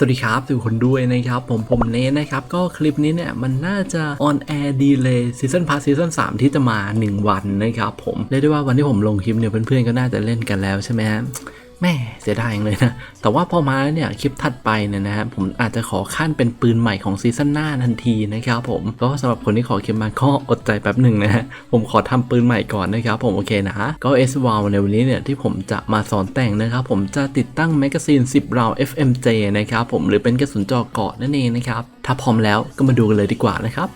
สวัสดีครับทุกคนด้วยนะครับ ผมผมเนทนะครับ ก็คลิปนี้เนี่ยมันน่าจะออนแอร์ดีเลยซีซันพาร์ซีซัน3ที่จะมา 1 วันนะครับผมเรียกได้ว่าวันที่ผมลงคลิปเนี่ยเพื่อนๆก็น่าจะเล่นกันแล้วใช่ไหมฮะ แม่เสียดายองเลยนะ แต่ว่าพอมาแล้วเนี่ยคลิปถัดไปเนี่ยนะฮะผมอาจจะขอขั้นเป็นปืนใหม่ของซีซั่นหน้าทันทีนะครับผมก็สำหรับคนที่ขอคลิปมาก็อดใจแป๊บหนึ่งนะฮะผมขอทำปืนใหม่ก่อนนะครับผมโอเคนะก็เอสวาในวันนี้เนี่ยที่ผมจะมาสอนแต่งนะครับผมจะติดตั้งแมกกาซีน 10 ราว FMJ นะครับผมหรือเป็นกระสุนเจอเกาะนั่นเองนะครับ ถ้าพร้อมแล้วก็มาดูกันเลยดีกว่านะครับ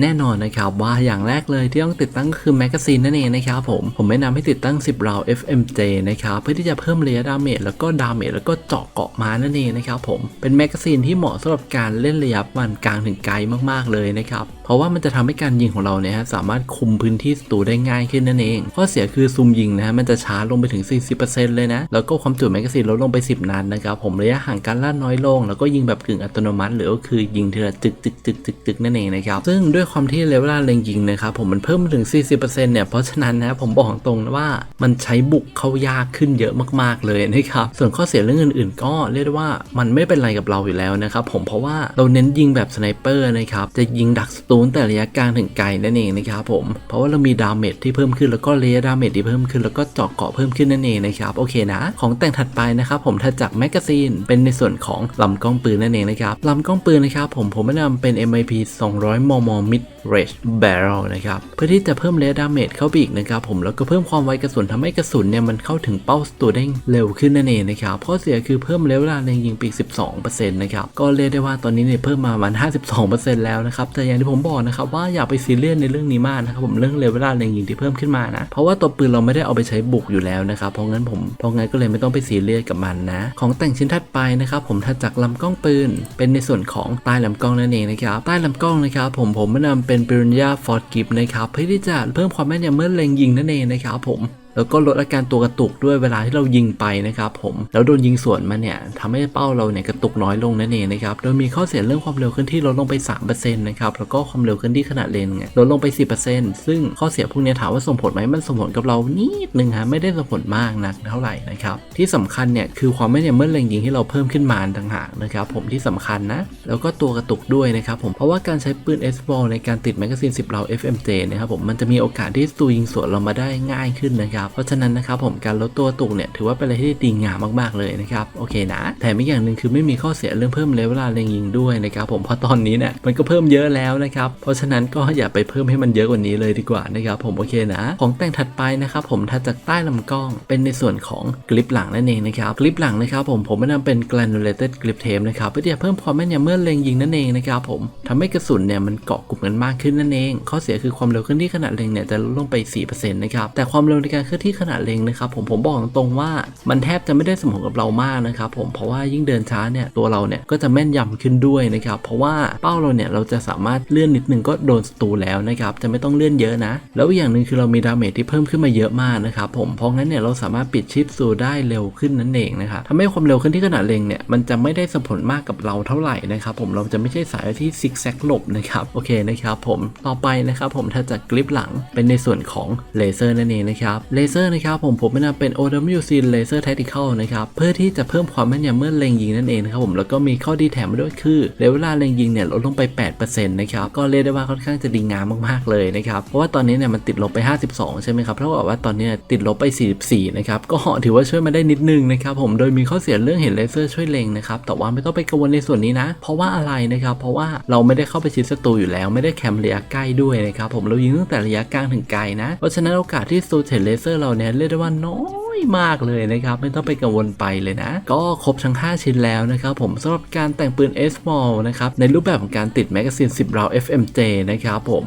แน่นอนนะครับว่าอย่างแรกเลยที่ต้องติดตั้งก็คือแมกกาซีนนั่นเองนะครับผม ผมแนะนำให้ติดตั้ง 10 ราว FMJ นะครับเพื่อที่จะเพิ่มระยะดาเมจแล้วก็ดาเมจแล้วก็เจาะเกาะมานั่นเองนะครับผม เป็นแมกกาซีนที่เหมาะสำหรับการเล่นระยะมันกลางถึงไกลมากๆเลยนะครับ เพราะว่ามันจะทำให้การยิงของเราเนี่ยสามารถคุมพื้นที่ศัตรูได้ง่ายขึ้นนั่นเอง ข้อเสียคือซูมยิงนะฮะมันจะช้าลงไปถึง 40%เลยนะ แล้วก็ความจุแมกกาซีนลดลงไป 10 นัดนะครับผมระยะห่างการลั่นน้อยลง แล้วก็ยิงแบบกึ่งอัตโนมัติหรือก็คือยิงทีละจึกจึกจึกจึกจึกนั่นเองนะครับซึ่งด้วยความที่เลเวลเล็งยิงนะครับผมมันเพิ่มมาถึง 40%เนี่ยเพราะฉะนั้นนะผมบอกตรงนะว่ามันใช้บุกเข้ายากขึ้นเยอะมากๆเลยนะครับส่วนข้อเสียเรื่องอื่นๆ ก็เรียกว่ามันไม่เป็นไรกับเราอยู่แล้วนะครับผมเพราะว่าเราเน้นยิงแบบสไนเปอร์นะครับจะยิงดักสตูนแต่ระยะกลางถึงไกลนั่นเองนะครับผมเพราะว่าเรามีดาเมจที่เพิ่มขึ้นแล้วก็ระยะดาเมจที่เพิ่มขึ้นแล้วก็เจาะเกาะเพิ่มขึ้นนั่นเองนะครับโอเคนะของแต่งถัดไปนะครับผมถัดจากแมกกาซีนเป็นในส่วนของลำกล้องปืนนั่นเองนะครับลำกล้องปืนนะครับผมผมแนะนำเป็น MIP 200 มม mid Rage barrel นะครับเพื่อที่จะเพิ่มระยะดาเมจเข้าไปอีกนะครับผมแล้วก็เพิ่มความไวกระสุนทำให้กระสุนเนี่ยมันเข้าถึงเป้าศัตรูด้เร็วขึ้นนั่นเองนะครับข้อเสียคือเพิ่มระยะเวลาในยิงปีก 12%นะครับก็เรียกได้ว่าตอนนี้เนี่ยเพิ่มมาประมาณ52%แล้วนะครับแต่อย่างที่ผมบอกนะครับว่าอย่าไปซีเรียสในเรื่องนี้มากนะครับผมเรื่องระยะเวลาในยิงที่เพิ่มขึ้นมานะเพราะว่าตัวปืนเราไม่ได้เอาไปใช้บุกอยู่แล้วนะครับเพราะงั้นผมเพราะงั้นก็เลยไม่ต้องไปซีเรียสกับมันนะของแต่งชิ้นถัดไปนะครับผมถัดจากลำกล้องปืน เป็นในส่วนของใต้ลำกล้องนั่นเองนะครับใต้ลำกล้องนะครับผมผมแนะนำเป็นปริญญาฟอร์ดกิฟนะครับเพื่อที่จะเพิ่มความแม่นยำเมื่อเล็งยิงนั่นเองนะครับผม แล้วก็ลดอาการตัวกระตุกด้วยเวลาที่เรายิงไปนะครับผมแล้วโดนยิงสวนมาเนี่ยทำให้เป้าเราเนี่ยกระตุกน้อยลงนั่นเองนะครับโดยมีข้อเสียเรื่องความเร็วเคลื่อนที่ลดลงไป 3%นะครับแล้วก็ความเร็วเคลื่อนที่ขนาดเลนเนี่ยลดลงไป 10%ซึ่งข้อเสียพวกนี้ถามว่าส่งผลไหมมันส่งผลกับเรานิดนึงฮะไม่ได้ส่งผลมากนักเท่าไหร่นะครับที่สำคัญเนี่ยคือความแม่นยำเมื่อเล็งยิงที่เราเพิ่มขึ้นมาต่างหากนะครับผมที่สำคัญนะแล้วก็ตัวกระตุกด้วยนะครับผมเพราะว่าการใช้ปืน s อ l ในการติดแมกกาซีน10เรา FMJ นะครับผมมันจะมีโอกาสที่ศัตรูยิงสวนเรามาได้ง่ายขึ้นนะครับเพราะฉะนั้นนะครับผมการลดตัวตุกเนี่ยถือว่าเป็นอะไรที่ดีงามมากๆเลยนะครับโอเคนะแถมอีกอย่างหนึ่งคือไม่มีข้อเสียเรื่องเพิ่มเลเวลาเล็งยิงด้วยนะครับผมเพราะตอนนี้เนี่ยมันก็เพิ่มเยอะแล้วนะครับเพราะฉะนั้นก็อย่าไปเพิ่มให้มันเยอะกว่านี้เลยดีกว่านะครับผมโอเคนะ ของแต่งถัดไปนะครับผมถัดจากใต้ลำกล้องเป็นในส่วนของกลิปหลังนั่นเองนะครับกลิปหลังนะครับผมผมแนะนำเป็น granulated grip tape นะครับเพื่อที่จะเพิ่มความแม่นยำเมื่อเล็งยิงนั่นเองนะครับผมทำให้กระสุนเนี่ยมันเกาะกลุ่มกันมากขึ้นนั่นเอง ข้อเสียคือความเร็วเคลื่อนที่ขณะเล็งเนี่ยจะลดลงไป 4%นะครับแต่ความเร็วในการเคลื่อนที่ขณะเล็งนะครับผมผมบอกตรงว่ามันแทบจะไม่ได้สมผลกับเรามากนะครับผมเพราะว่ายิ่งเดินช้าเนี่ยตัวเราเนี่ยก็จะแม่นยำขึ้นด้วยนะครับเพราะว่าเป้าเราเนี่ยเราจะสามารถเลื่อนนิดนึงก็โดนศัตรูแล้วนะครับจะไม่ต้องเลื่อนเยอะนะ แล้วอย่างหนึ่งคือเรามีดาเมจที่เพิ่มขึ้นมาเยอะมากนะครับผมเพราะงั้นเนี่ยเราสามารถปิดชิปซูได้เร็วขึ้นนั่นเองนะครับทำให้ความเร็วขึ้นที่ขนาดเล็งเนี่ยมันจะไม่ได้สมผลมากกับเราเท่าไหร่นะครับผมเราจะไม่ใช่สายที่ซิกแซกหลบนะครับโอเคนะครับผมต่อไปนะครับผมถ้าจากกลิปหลังเป็นในส่วนของเลเซอร์นั่นเองนะครับเลเลเซอร์นะครับผมผมแนะนำเป็น OWC Laser Tactical นะครับเพื่อที่จะเพิ่มความแม่นยำเมื่อเล็งยิงนั่นเองนะครับผมแล้วก็มีข้อดีแถมมาด้วยคือเวลาเล็งยิงเนี่ยลดลงไป 8%นะครับก็เรียกได้ว่าค่อนข้างจะดีงามมากๆเลยนะครับเพราะว่าตอนนี้เนี่ยมันติดลบไป 52 ใช่ไหมครับเท่ากับว่าตอนนี้ติดลบไป 44 นะครับก็ถือว่าช่วยมาได้นิดนึงนะครับผมโดยมีข้อเสียเรื่องเห็นเลเซอร์ช่วยเล็งนะครับแต่ว่าไม่ต้องไปกังวลในส่วนนี้นะ เพราะว่าอะไรนะครับเพราะว่าเราไม่ได้เข้าไปชิดศัตรูอยู่แล้วไม่ได้แคมระยะใกล้ด้วยนะครับผมเรายิงตั้งแต่ระยะกลางถึงไกลนะเพราะฉะนั้นโอกาสที่ศัตรูเห็นเลเซอร์เราเนี่ยเรียกได้ว่าน้อยมากเลยนะครับ ไม่ต้องไปกังวลไปเลยนะ ก็ครบทั้ง 5 ชิ้นแล้วนะครับ ผมสำหรับการแต่งปืน s m a l นะครับในรูปแบบของการติดแมกกาซีน10ราว FMJ นะครับผม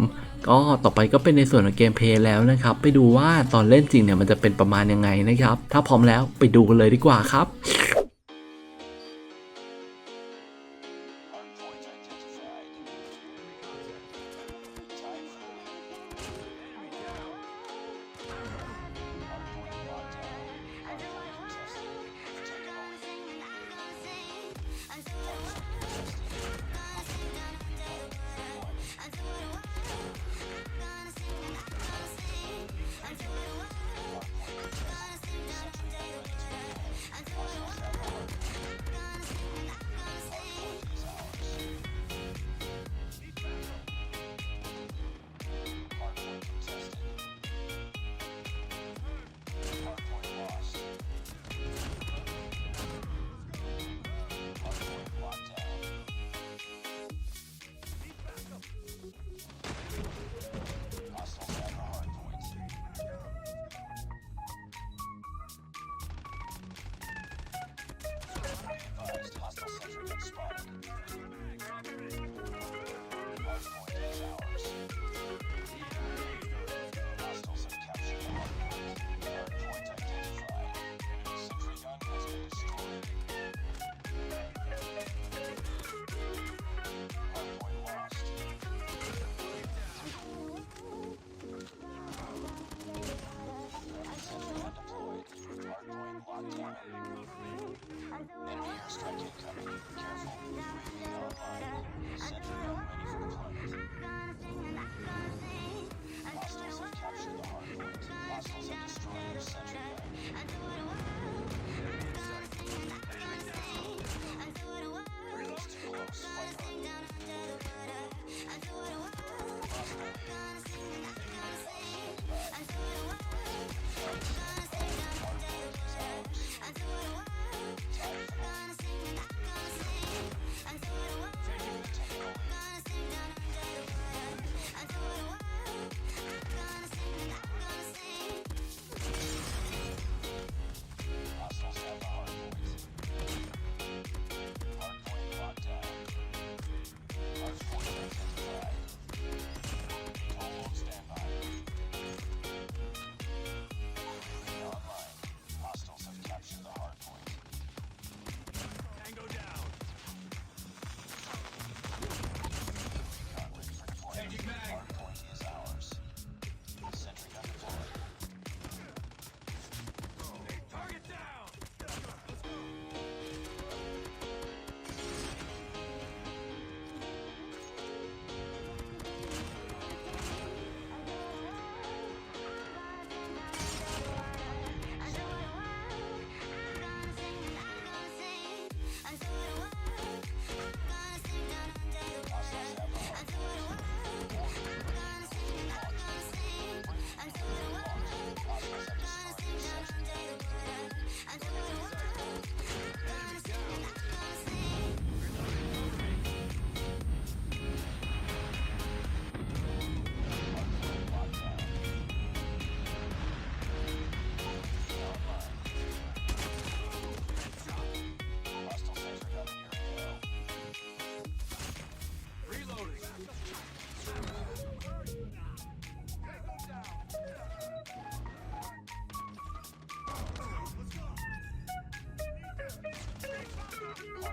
ก็ต่อไปก็เป็นในส่วนของเกมเพลย์แล้วนะครับ ไปดูว่าตอนเล่นจริงเนี่ยมันจะเป็นประมาณยังไงนะครับ ถ้าพร้อมแล้วไปดูกันเลยดีกว่าครับ Testing.